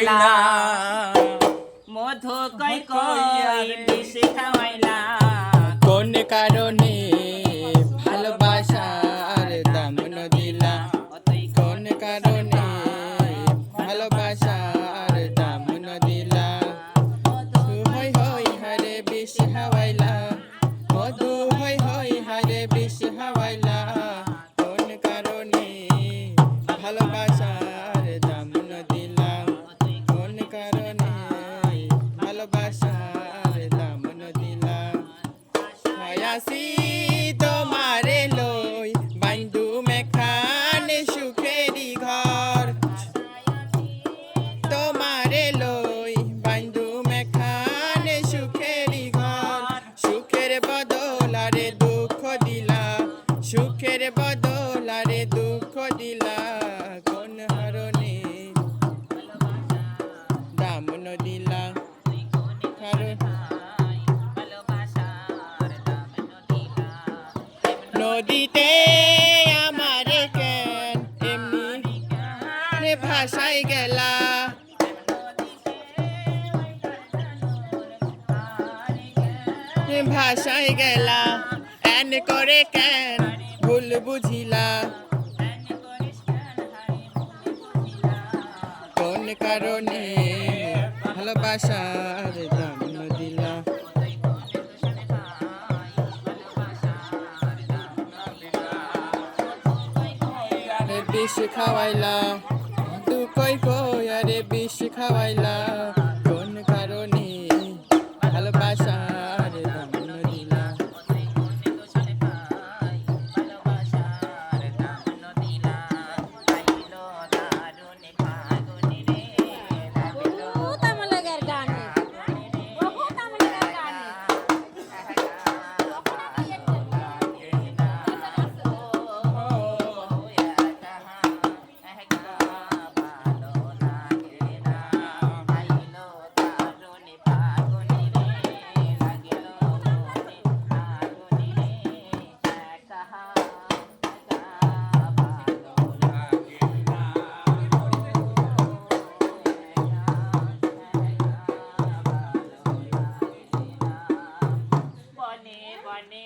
খাওয়াইলা মধু কই কই খাওয়াইলা সুখের বদলারে দুঃখ দিলা কোন হারণে। দাম দিলা নদীতে আমারে কেন এমনি ভাষায় গেলা। ভাষায় গেলা। এন করে কেন ভুল বুঝিলা। কোন কারণে ভালোবাসার দাম দিলা? বিষ খাওয়াইলা।